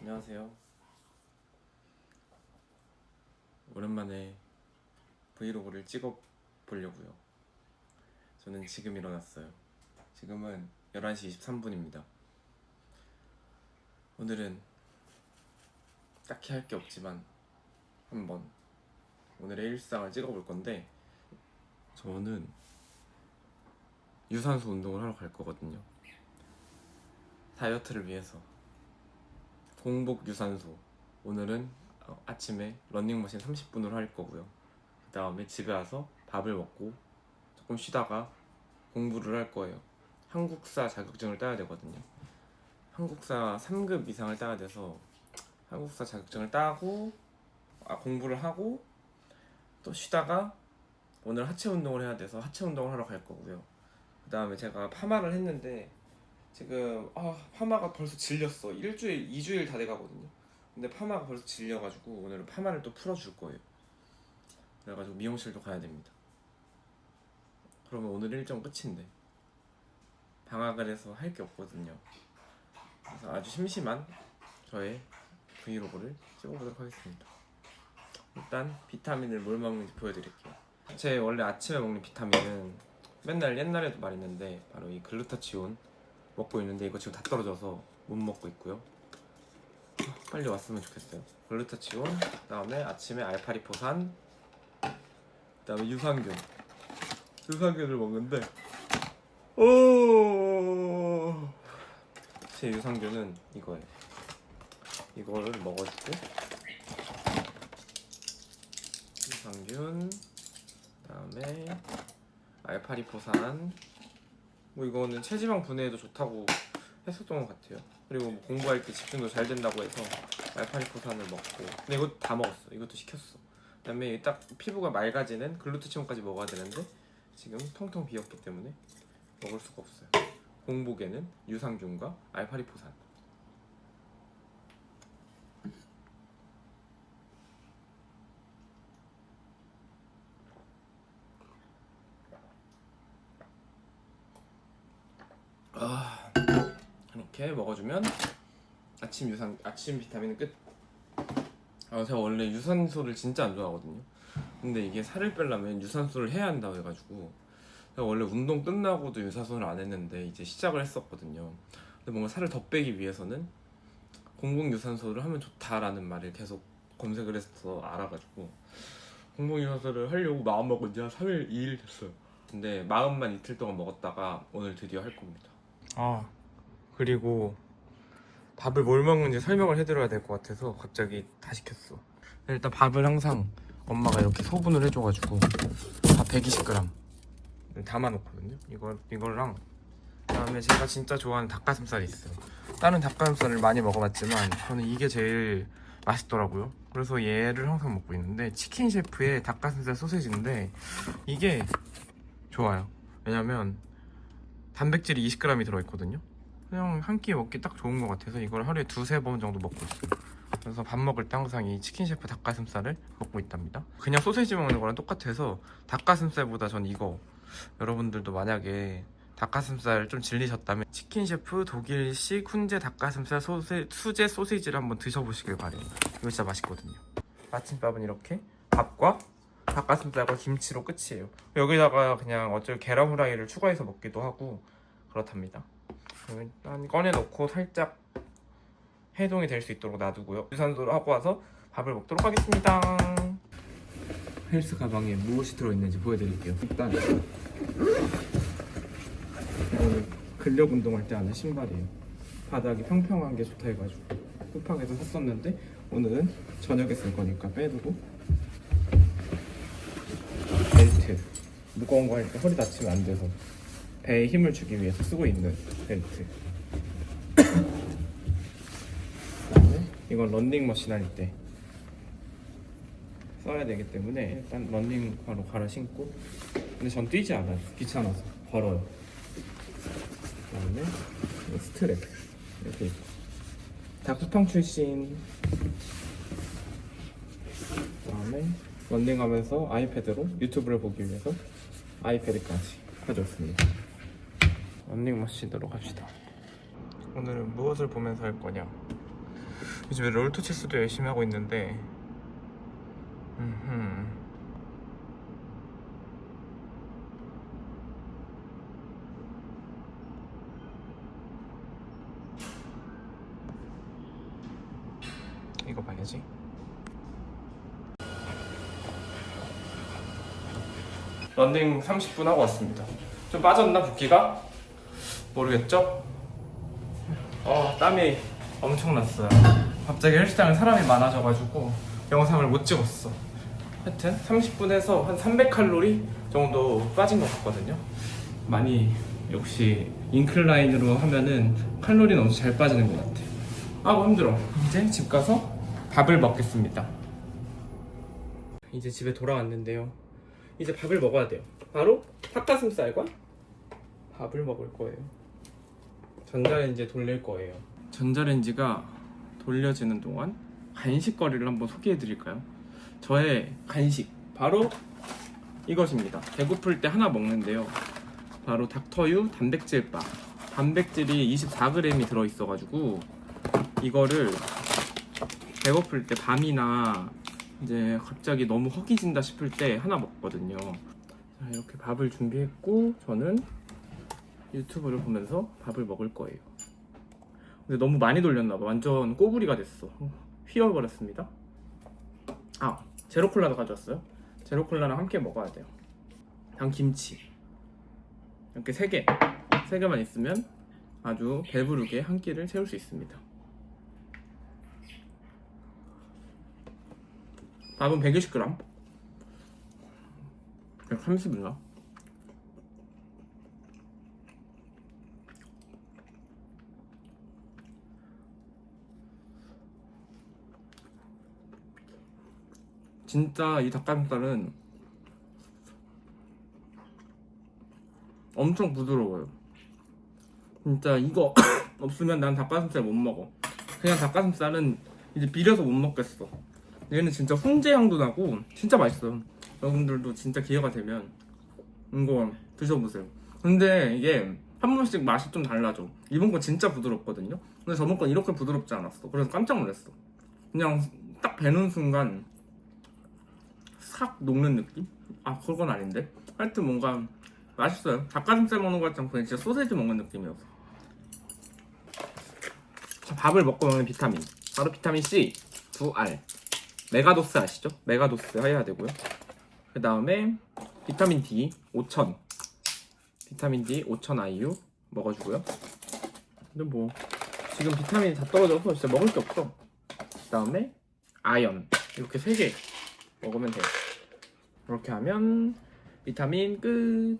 안녕하세요. 오랜만에 브이로그를 찍어 보려고요. 저는 지금 일어났어요. 지금은 11시 23분입니다. 오늘은 딱히 할 게 없지만 한번 오늘의 일상을 찍어 볼 건데 저는 유산소 운동을 하러 갈 거거든요. 다이어트를 위해서 공복 유산소. 오늘은 어, 아침에 런닝머신 30분으로 할 거고요. 그 다음에 집에 와서 밥을 먹고 조금 쉬다가 공부를 할 거예요. 한국사 자격증을 따야 되거든요. 한국사 3급 이상을 따야 돼서 한국사 자격증을 따고 아, 공부를 하고 또 쉬다가 오늘 하체 운동을 해야 돼서 하체 운동을 하러 갈 거고요. 그 다음에 제가 파마를 했는데 지금 아 파마가 벌써 질렸어. 일주일 이주일 다 돼가거든요. 근데 파마가 벌써 질려가지고 오늘은 파마를 또 풀어줄 거예요. 그래가지고 미용실도 가야 됩니다. 그러면 오늘 일정 끝인데 방학을 해서 할 게 없거든요. 그래서 아주 심심한 저의 브이로그를 찍어보도록 하겠습니다. 일단 비타민을 뭘 먹는지 보여드릴게요. 제 원래 아침에 먹는 비타민은 맨날 옛날에도 말했는데 바로 이 글루타치온 먹고 있는데 이거 지금 다 떨어져서 못 먹고 있고요. 빨리 왔으면 좋겠어요. 글루타치온, 그다음에 아침에 알파리포산, 그다음에 유산균. 유산균을 먹는데 오! 제 유산균은 이거예요. 이거를 먹어주고 유산균, 그다음에 알파리포산, 뭐 이거는 체지방 분해에도 좋다고 했었던 것 같아요. 그리고 뭐 공부할 때 집중도 잘 된다고 해서 알파리포산을 먹고 근데 이거 다 먹었어. 이것도 시켰어. 그다음에 딱 피부가 맑아지는 글루타치온까지 먹어야 되는데 지금 텅텅 비었기 때문에 먹을 수가 없어요. 공복에는 유산균과 알파리포산. 아, 이렇게 먹어주면 아침 유산 아침 비타민은 끝. 아 제가 원래 유산소를 진짜 안 좋아하거든요. 근데 이게 살을 빼려면 유산소를 해야 한다고 해가지고 제가 원래 운동 끝나고도 유산소를 안 했는데 이제 시작을 했었거든요. 근데 뭔가 살을 더 빼기 위해서는 공복 유산소를 하면 좋다라는 말을 계속 검색을 해서 알아가지고 공복 유산소를 하려고 마음 먹은 지 한 3일 2일 됐어요. 근데 마음만 이틀 동안 먹었다가 오늘 드디어 할 겁니다. 아 그리고 밥을 뭘 먹는지 설명을 해드려야 될 것 같아서 갑자기 다 시켰어. 일단 밥을 항상 엄마가 이렇게 소분을 해줘가지고 다 120g 담아놓거든요. 이거, 이거랑 그다음에 제가 진짜 좋아하는 닭가슴살이 있어요. 다른 닭가슴살을 많이 먹어봤지만 저는 이게 제일 맛있더라고요. 그래서 얘를 항상 먹고 있는데 치킨 셰프의 닭가슴살 소세지인데 이게 좋아요. 왜냐면 단백질이 20g이 들어있거든요. 그냥 한 끼 먹기 딱 좋은 것 같아서 이걸 하루에 두세 번 정도 먹고 있어요. 그래서 밥 먹을 때 항상 이 치킨 셰프 닭가슴살을 먹고 있답니다. 그냥 소세지 먹는 거랑 똑같아서 닭가슴살보다 전 이거 여러분들도 만약에 닭가슴살 좀 질리셨다면 치킨 셰프 독일식 훈제 닭가슴살 소세, 수제 소시지를 한번 드셔보시길 바래요. 이거 진짜 맛있거든요. 아침밥은 이렇게 밥과 닭가슴살과 김치로 끝이에요. 여기다가 그냥 어쩔 계란 후라이를 추가해서 먹기도 하고 그렇답니다. 일단 꺼내 놓고 살짝 해동이 될 수 있도록 놔두고요. 유산소를 하고 와서 밥을 먹도록 하겠습니다. 헬스 가방에 무엇이 들어있는지 보여드릴게요. 일단 근력 운동할 때 하는 신발이에요. 바닥이 평평한 게 좋다 해가지고 쿠팡에서 샀었는데 오늘은 저녁에 쓸 거니까 빼두고 벨트 무거운 거 할 때 허리 다치면 안 돼서 배에 힘을 주기 위해서 쓰고 있는 벨트. 이건 런닝머신 할 때 써야 되기 때문에 일단 런닝 바로 갈아 신고. 근데 전 뛰지 않아요. 귀찮아서. 걸어요. 그다음에 이 스트랩. 이렇게 있고. 다 쿠팡 출신. 그다음에 런닝하면서 아이패드로 유튜브를 보기 위해서 아이패드까지 가져왔습니다. 런닝머신으로 갑시다. 오늘은 무엇을 보면서 할 거냐? 요즘에 롤토 체스도 열심히 하고 있는데 음흠. 이거 봐야지 런닝 30분 하고 왔습니다 좀 빠졌나 붓기가? 모르겠죠? 어 땀이 엄청 났어요. 갑자기 헬스장에 사람이 많아져가지고 영상을 못 찍었어. 하여튼 30분 해서 한 300칼로리 정도 빠진 것 같거든요. 많이 역시 인클라인으로 하면은 칼로리는 엄청 잘 빠지는 것 같아 아우 힘들어. 이제 집 가서 밥을 먹겠습니다. 이제 집에 돌아왔는데요. 이제 밥을 먹어야 돼요. 바로 닭가슴살과 밥을 먹을 거예요 전자레인지에 돌릴 거예요. 전자레인지가 돌려지는 동안 간식거리를 한번 소개해 드릴까요? 저의 간식 바로 이것입니다. 배고플 때 하나 먹는데요. 바로 닥터유 단백질 바. 단백질이 24g이 들어 있어 가지고 이거를 배고플 때 밤이나 이제 갑자기 너무 허기진다 싶을 때 하나 먹거든요. 자, 이렇게 밥을 준비했고 저는 유튜브를 보면서 밥을 먹을 거예요. 근데 너무 많이 돌렸나 봐. 완전 꼬부리가 됐어. 휘어버렸습니다. 아, 제로 콜라도 가져왔어요. 제로 콜라랑 함께 먹어야 돼요. 당 김치. 이렇게 세 개. 세 개만 있으면 아주 배부르게 한 끼를 채울 수 있습니다. 밥은 120g. 130인가? 진짜 이 닭가슴살은 엄청 부드러워요. 진짜 이거 없으면 난 닭가슴살 못 먹어. 그냥 닭가슴살은 이제 비려서 못 먹겠어. 얘는 진짜 훈제 향도 나고 진짜 맛있어요. 여러분들도 진짜 기회가 되면 이거 드셔보세요. 근데 이게 한 번씩 맛이 좀 달라져. 이번 건 진짜 부드럽거든요. 근데 저번 건 이렇게 부드럽지 않았어. 그래서 깜짝 놀랐어. 그냥 딱 베는 순간 싹 녹는 느낌? 아 그건 아닌데. 하여튼 뭔가 맛있어요. 닭가슴살 먹는 것 같지 않고 진짜 소세지 먹는 느낌이어서. 자, 밥을 먹고 먹는 비타민. 바로 비타민 C 2R 메가도스 아시죠? 메가도스 해야 되고요. 그 다음에 비타민 D 5000 비타민 D 5000 IU 먹어주고요. 근데 뭐 지금 비타민이 다 떨어져서 진짜 먹을 게 없어. 그 다음에 아연. 이렇게 세개 먹으면 돼요. 이렇게 하면 비타민 끝.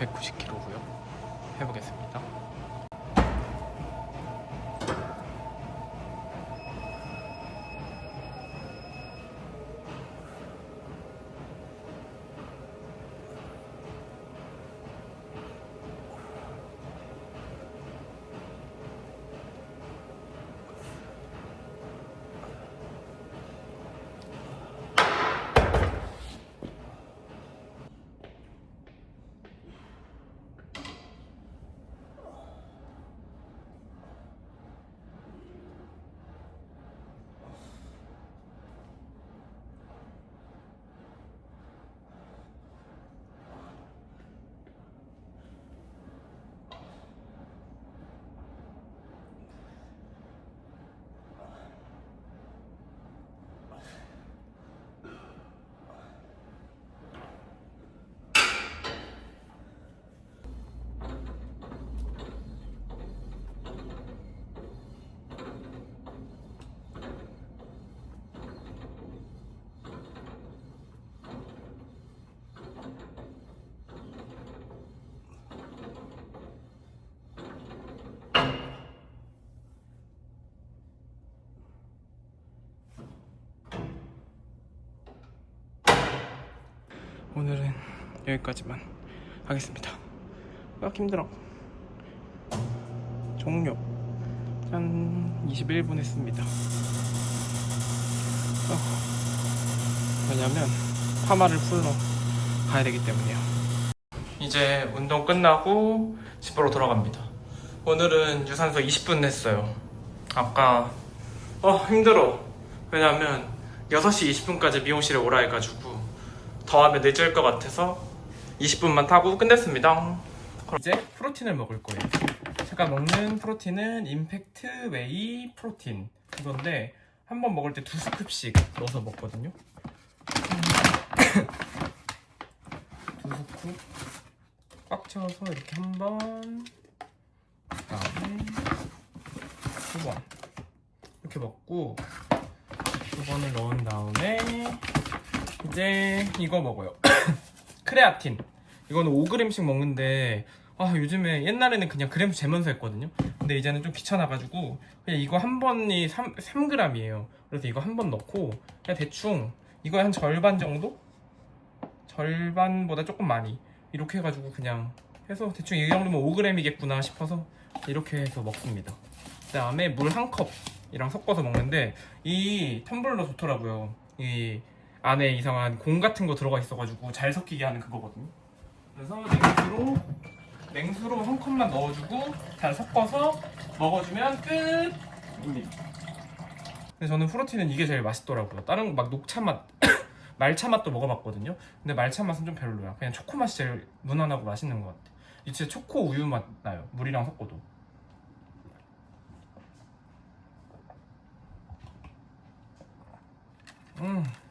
190kg고요. 해보겠습니다. 여기까지만 하겠습니다. 아 힘들어. 종료. 짠 21분 했습니다. 어, 왜냐면 파마를 풀러 가야 되기 때문이에요. 이제 운동 끝나고 집으로 돌아갑니다. 오늘은 유산소 20분 했어요. 아까 어 힘들어. 왜냐면 6시 20분까지 미용실에 오라 해가지고 더 하면 늦을 것 같아서 20분만 타고 끝냈습니다. 이제 프로틴을 먹을 거예요. 제가 먹는 프로틴은 임팩트 웨이 프로틴 이건데 한 번 먹을 때 두 스쿱씩 넣어서 먹거든요. 두 스쿱 꽉 채워서 이렇게 한 번, 그다음에 두 번 이렇게 먹고 두 번을 넣은 다음에 이제 이거 먹어요. 크레아틴. 이거는 5g씩 먹는데 아 요즘에 옛날에는 그냥 그램 재면서 했거든요. 근데 이제는 좀 귀찮아가지고 그냥 이거 한 번이 3, 3g이에요. 그래서 이거 한 번 넣고 그냥 대충 이거 한 절반 정도? 절반보다 조금 많이 이렇게 해가지고 그냥 해서 대충 이 정도면 5g이겠구나 싶어서 이렇게 해서 먹습니다. 그 다음에 물 한 컵이랑 섞어서 먹는데 이 텀블러 좋더라고요. 이 안에 이상한 공 같은 거 들어가 있어가지고 잘 섞이게 하는 그거거든요. 그래서 냉수로 냉수로 한 컵만 넣어주고 잘 섞어서 먹어주면 끝입니다. 근데 저는 프로틴은 이게 제일 맛있더라고요. 다른 막 녹차 맛, 말차 맛도 먹어봤거든요. 근데 말차 맛은 좀 별로야. 그냥 초코 맛이 제일 무난하고 맛있는 것 같아. 이 진짜 초코 우유 맛 나요. 물이랑 섞어도. 음. 음.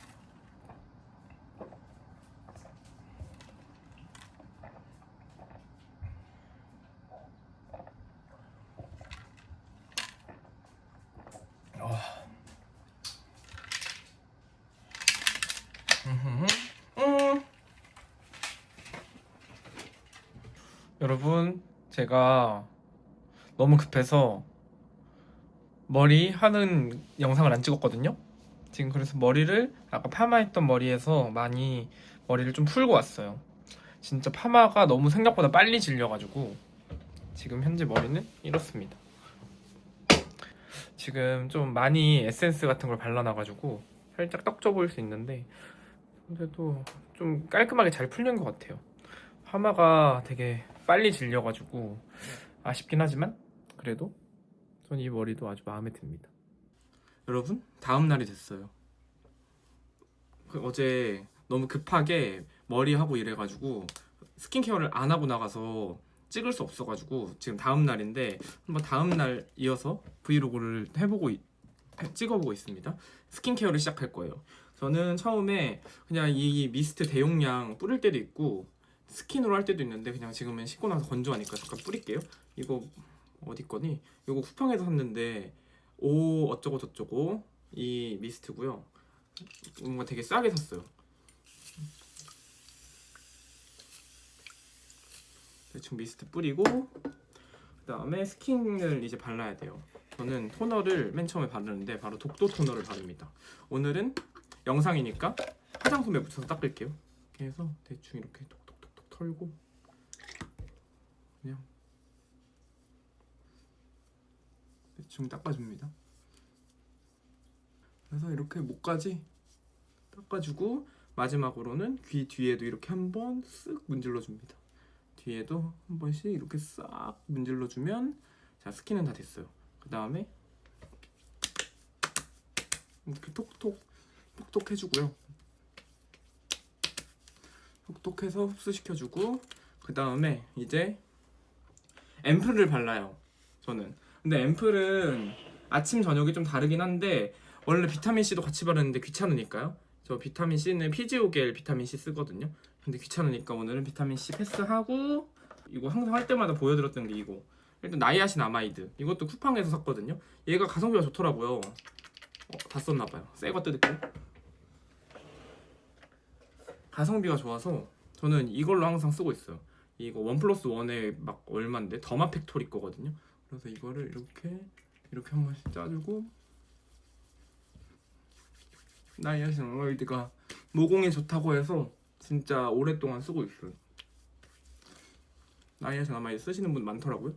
여러분, 제가 너무 급해서 머리 하는 영상을 안 찍었거든요. 지금 그래서 머리를 아까 파마했던 머리에서 많이 머리를 좀 풀고 왔어요. 진짜 파마가 너무 생각보다 빨리 질려가지고 지금 현재 머리는 이렇습니다. 지금 좀 많이 에센스 같은 걸 발라놔가지고 살짝 떡져 보일 수 있는데 근데도 좀 깔끔하게 잘 풀린 것 같아요. 파마가 되게 빨리 질려가지고 아쉽긴 하지만 그래도 전 이 머리도 아주 마음에 듭니다. 여러분 다음 날이 됐어요. 그 어제 너무 급하게 머리 하고 이래가지고 스킨케어를 안 하고 나가서 찍을 수 없어가지고 지금 다음 날인데 한번 다음 날 이어서 브이로그를 해보고 찍어보고 있습니다. 스킨케어를 시작할 거예요. 저는 처음에 그냥 이 미스트 대용량 뿌릴 때도 있고 스킨으로 할 때도 있는데 그냥 지금은 씻고 나서 건조하니까 잠깐 뿌릴게요. 이거 어디 거니? 이거 쿠팡에서 샀는데 오 어쩌고 저쩌고 이 미스트고요. 뭔가 되게 싸게 샀어요. 대충 미스트 뿌리고 그 다음에 스킨을 이제 발라야 돼요. 저는 토너를 맨 처음에 바르는데 바로 독도 토너를 바릅니다. 오늘은 영상이니까 화장솜에 묻혀서 닦을게요. 해서 대충 이렇게 털고 그냥 대충 닦아줍니다. 그래서 이렇게 목까지 닦아주고 마지막으로는 귀 뒤에도 이렇게 한번 쓱 문질러 줍니다. 뒤에도 한 번씩 이렇게 싹 문질러 주면 자 스킨은 다 됐어요. 그 다음에 이렇게 톡톡 톡톡 해주고요. 톡톡해서 흡수시켜주고 그 다음에 이제 앰플을 발라요. 저는 근데 앰플은 아침 저녁이 좀 다르긴 한데 원래 비타민 C도 같이 바르는데 귀찮으니까요. 저 비타민 C는 피지오겔 비타민 C 쓰거든요. 근데 귀찮으니까 오늘은 비타민 C 패스하고 이거 항상 할 때마다 보여드렸던 게 이거 일단 나이아신 아마이드 이것도 쿠팡에서 샀거든요. 얘가 가성비가 좋더라고요. 어, 다 썼나봐요. 새거 뜯을게요. 가성비가 좋아서 저는 이걸로 항상 쓰고 있어요. 이거 원 플러스 원에 막 얼마인데 더마 팩토리 거거든요. 그래서 이거를 이렇게 이렇게 한 번씩 짜주고 나이아신 아마이드가 모공에 좋다고 해서 진짜 오랫동안 쓰고 있어요. 나이아신 아마이드 쓰시는 분 많더라고요.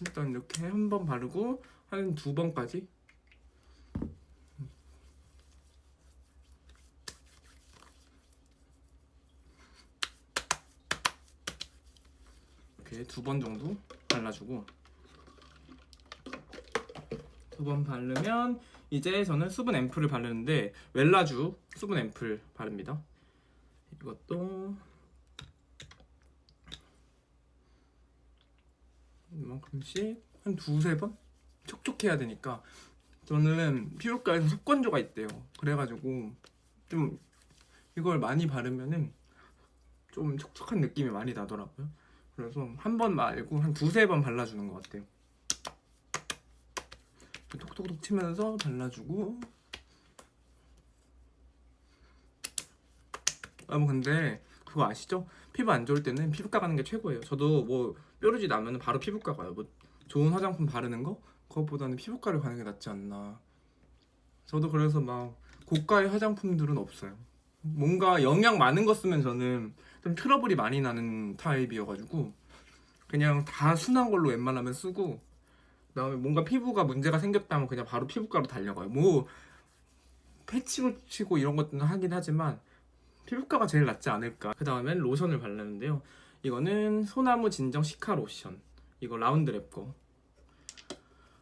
일단 이렇게 한 번 바르고 한 두 번까지 두 번 정도 발라주고 두 번 바르면 이제 저는 수분 앰플을 바르는데 웰라주 수분 앰플 바릅니다. 이것도 이만큼씩 한 두세 번 촉촉해야 되니까 저는 피부과에서 습건조가 있대요. 그래가지고 좀 이걸 많이 바르면은 좀 촉촉한 느낌이 많이 나더라고요. 그래서 한 번 말고 한 두세 번 발라주는 것 같아요. 톡톡톡 치면서 발라주고 아뭐 근데 그거 아시죠? 피부 안 좋을 때는 피부과 가는 게 최고예요. 저도 뭐 뾰루지 나면 바로 피부과 가요. 뭐 좋은 화장품 바르는 거 그것보다는 피부과를 가는 게 낫지 않나. 저도 그래서 막 고가의 화장품들은 없어요. 뭔가 영양 많은 거 쓰면 저는 좀 트러블이 많이 나는 타입이어가지고 그냥 다 순한 걸로 웬만하면 쓰고 그다음에 뭔가 피부가 문제가 생겼다면 그냥 바로 피부과로 달려가요. 뭐 패치로 치고 이런 것들은 하긴 하지만 피부과가 제일 낫지 않을까. 그 다음엔 로션을 바르는데요. 이거는 소나무 진정 시카 로션. 이거 라운드랩 거.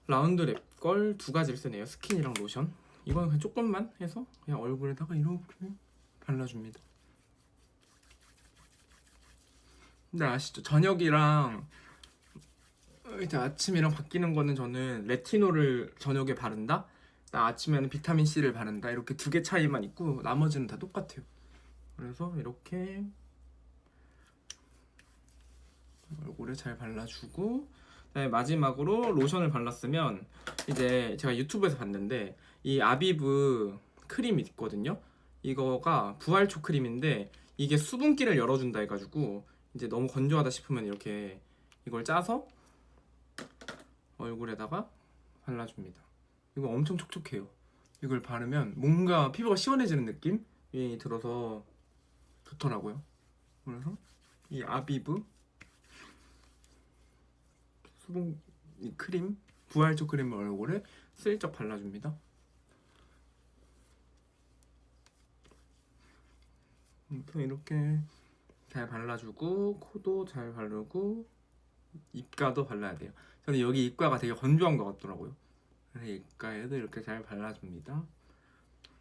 라운드랩 걸 두 가지를 쓰네요. 스킨이랑 로션. 그냥 조금만 해서 그냥 얼굴에다가 이렇게 발라줍니다. 근데 아시죠? 저녁이랑 이제 아침이랑 바뀌는 거는 저는 레티놀을 저녁에 바른다. 나 아침에는 비타민 C를 바른다. 이렇게 두 개 차이만 있고 나머지는 다 똑같아요. 그래서 이렇게 얼굴에 잘 발라주고 그다음에 마지막으로 로션을 발랐으면 이제 제가 유튜브에서 봤는데 이 아비브 크림 있거든요. 이거가 부활초 크림인데 이게 수분기를 열어준다 해가지고 이제 너무 건조하다 싶으면 이렇게 이걸 짜서 얼굴에다가 발라줍니다. 이거 엄청 촉촉해요. 이걸 바르면 뭔가 피부가 시원해지는 느낌이 들어서 좋더라고요. 그래서 이 아비브 수분 이 크림 부활초 크림을 얼굴에 슬쩍 발라줍니다. 이렇게 잘 발라주고 코도 잘 바르고 입가도 발라야 돼요. 저는 여기 입가가 되게 건조한 것 같더라고요. 그래서 입가에도 이렇게 잘 발라줍니다.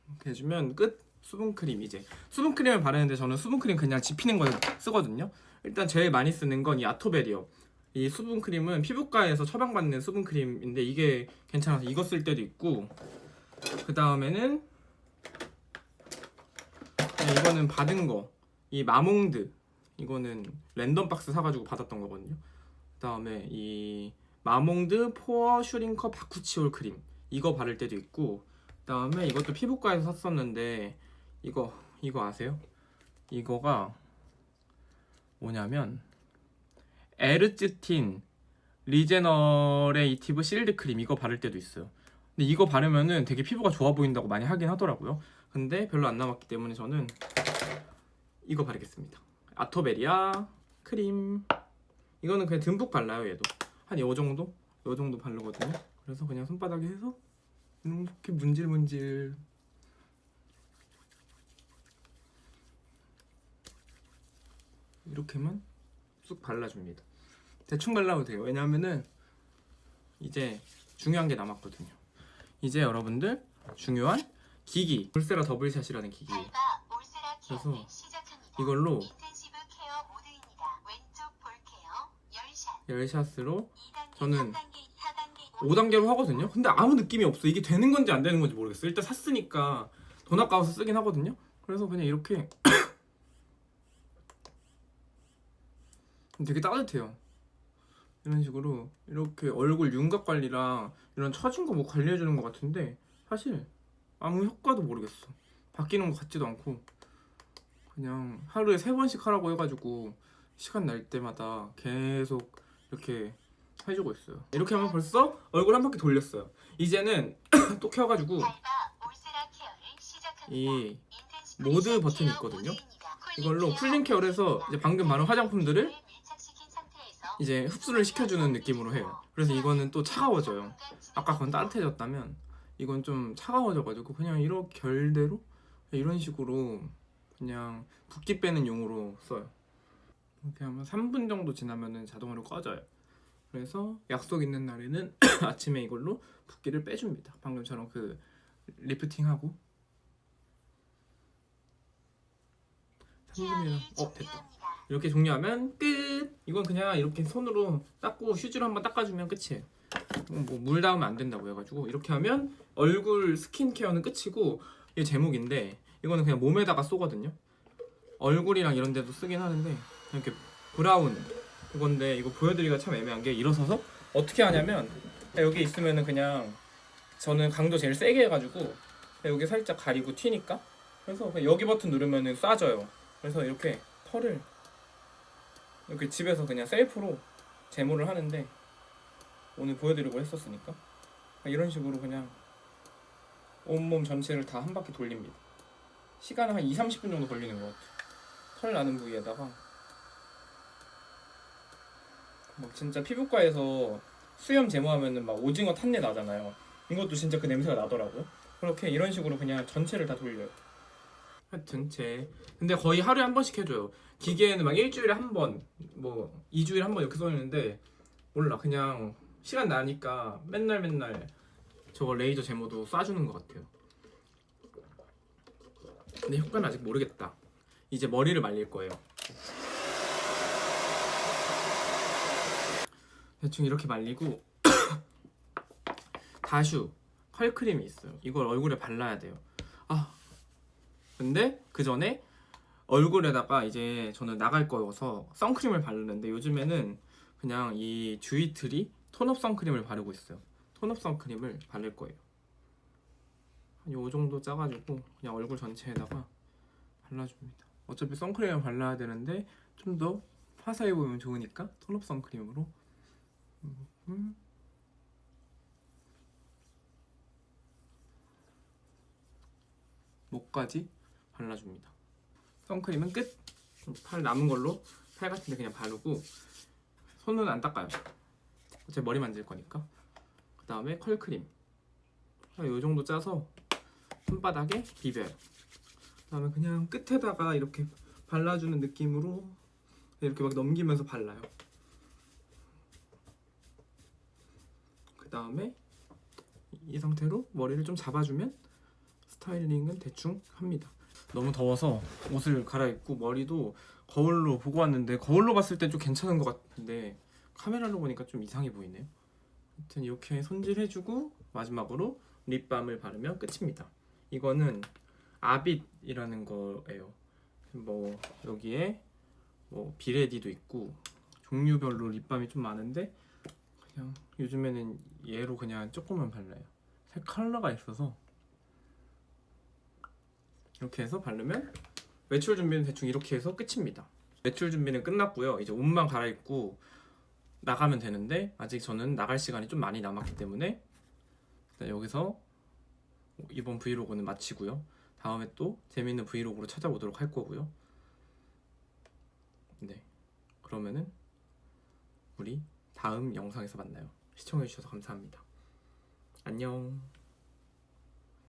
이렇게 해주면 끝. 수분크림 이제 수분크림을 바르는데 저는 수분크림 그냥 지피는 거 쓰거든요. 일단 제일 많이 쓰는 건 이 아토베리어. 이 수분크림은 피부과에서 처방받는 수분크림인데 이게 괜찮아서 이거 쓸 때도 있고 그 다음에는 이거는 받은 거. 이 마몽드 이거는 랜덤 박스 사가지고 받았던 거거든요. 그다음에 이 마몽드 포어 슈링커 바쿠치올 크림 이거 바를 때도 있고 그다음에 이것도 피부과에서 샀었는데 이거 이거 아세요? 이거가 뭐냐면 에르츠틴 리제너레이티브 실드 크림 이거 바를 때도 있어요. 근데 이거 바르면은 되게 피부가 좋아 보인다고 많이 하긴 하더라고요. 근데 별로 안 남았기 때문에 저는 이거 바르겠습니다. 아토베리아 크림. 이거는 그냥 듬뿍 발라요, 얘도. 한 요 정도? 요 정도 바르거든요. 그래서 그냥 손바닥에 해서 이렇게 문질문질 이렇게만 쑥 발라줍니다. 대충 발라도 돼요. 왜냐하면은 이제 중요한 게 남았거든요. 이제 여러분들 중요한 기기 울세라 더블샷이라는 기기 그래서. 이걸로 인텐시브 케어 모드입니다. 왼쪽 볼 케어 10샷. 열샷으로 2단계, 저는 3단계, 4단계, 5단계로 하거든요. 근데 아무 느낌이 없어. 이게 되는 건지 안 되는 건지 모르겠어. 일단 샀으니까 돈 아까워서 쓰긴 하거든요. 그래서 그냥 이렇게 되게 따뜻해요. 이런 식으로 이렇게 얼굴 윤곽 관리랑 이런 처진 거 뭐 관리해 주는 것 같은데 사실 아무 효과도 모르겠어. 바뀌는 것 같지도 않고 그냥 하루에 세 번씩 하라고 해가지고 시간 날 때마다 계속 이렇게 해주고 있어요. 이렇게 하면 벌써 얼굴 한 바퀴 돌렸어요. 이제는 또 켜가지고. 이 모드 버튼이 있거든요. 이걸로 쿨링 풀링 케어를 해서 이제 방금 바른 화장품들을 상태에서 이제 흡수를 시켜주는 느낌으로 해요. 그래서 이거는 또 차가워져요. 아까 그건 따뜻해졌다면 이건 좀 차가워져가지고 그냥 이렇게 결대로 이런 식으로 그냥 붓기 빼는 용으로 써요. 이렇게 하면 3분 정도 지나면은 자동으로 꺼져요. 그래서 약속 있는 날에는 아침에 이걸로 붓기를 빼줍니다. 방금처럼 그 리프팅하고 3분이면 어 됐다. 이렇게 종료하면 끝. 이건 그냥 이렇게 손으로 닦고 휴지로 한번 닦아주면 끝이에요. 뭐물 닿으면 안 된다고 해가지고 이렇게 하면 얼굴 스킨케어는 끝이고 이게 제목인데 이거는 그냥 몸에다가 쏘거든요. 얼굴이랑 이런 데도 쓰긴 하는데 이렇게 브라운 그건데 이거 보여드리기가 참 애매한 게 일어서서 어떻게 하냐면 여기 있으면은 그냥 저는 강도 제일 세게 해가지고 여기 살짝 가리고 튀니까 그래서 여기 버튼 누르면은 쏴져요. 그래서 이렇게 털을 이렇게 집에서 그냥 셀프로 제모를 하는데 오늘 보여드리고 했었으니까 이런 식으로 그냥 온몸 전체를 다 한 바퀴 돌립니다. 시간은 한 2, 30분 정도 걸리는 것 같아요. 털 나는 부위에다가 막 진짜 피부과에서 수염 제모하면은 막 오징어 탄내 나잖아요. 이것도 진짜 그 냄새가 나더라고요. 그렇게 이런 식으로 그냥 전체를 다 돌려요. 제 근데 거의 하루에 한 번씩 해줘요. 기계에는 막 일주일에 한 번, 뭐 2주일에 한 번 이렇게 써있는데 몰라 그냥 시간 나니까 맨날 맨날 저거 레이저 제모도 쏴주는 것 같아요. 근데 효과는 아직 모르겠다. 이제 머리를 말릴 거예요. 대충 이렇게 말리고 다슈 컬크림이 있어요. 이걸 얼굴에 발라야 돼요. 아 근데 그 전에 얼굴에다가 이제 저는 나갈 거여서 선크림을 바르는데 요즘에는 그냥 이 주이트리 톤업 선크림을 바르고 있어요. 톤업 선크림을 바를 거예요. 한요 정도 짜가지고 그냥 얼굴 전체에다가 발라줍니다. 어차피 선크림을 발라야 되는데 좀 더 화사해 보이면 좋으니까 톤업 선크림으로 음. 목까지 발라줍니다. 선크림은 끝. 팔 남은 걸로 팔 같은 데 그냥 바르고 손은 안 닦아요. 어차피 머리 만질 거니까. 그 다음에 컬크림. 이 정도 짜서 손바닥에 비벼요. 그 다음에 그냥 끝에다가 이렇게 발라주는 느낌으로 이렇게 막 넘기면서 발라요. 다음에 이 상태로 머리를 좀 잡아주면 스타일링은 대충 합니다. 너무 더워서 옷을 갈아입고 머리도 거울로 보고 왔는데 거울로 봤을 때좀 괜찮은 것 같은데 카메라로 보니까 좀 이상해 보이네요. 하여튼 이렇게 손질해주고 마지막으로 립밤을 바르면 끝입니다. 이거는 아빗이라는 거예요. 뭐 여기에 뭐 비레디도 있고 종류별로 립밤이 좀 많은데 그냥 요즘에는 얘로 그냥 조금만 발라요. 색 컬러가 있어서 이렇게 해서 바르면 외출 준비는 대충 이렇게 해서 끝입니다. 외출 준비는 끝났고요. 이제 옷만 갈아입고 나가면 되는데 아직 저는 나갈 시간이 좀 많이 남았기 때문에 여기서 이번 브이로그는 마치고요. 다음에 또 재밌는 브이로그로 찾아오도록 할 거고요. 네. 그러면은 우리 다음 영상에서 만나요. 시청해주셔서 감사합니다. 안녕.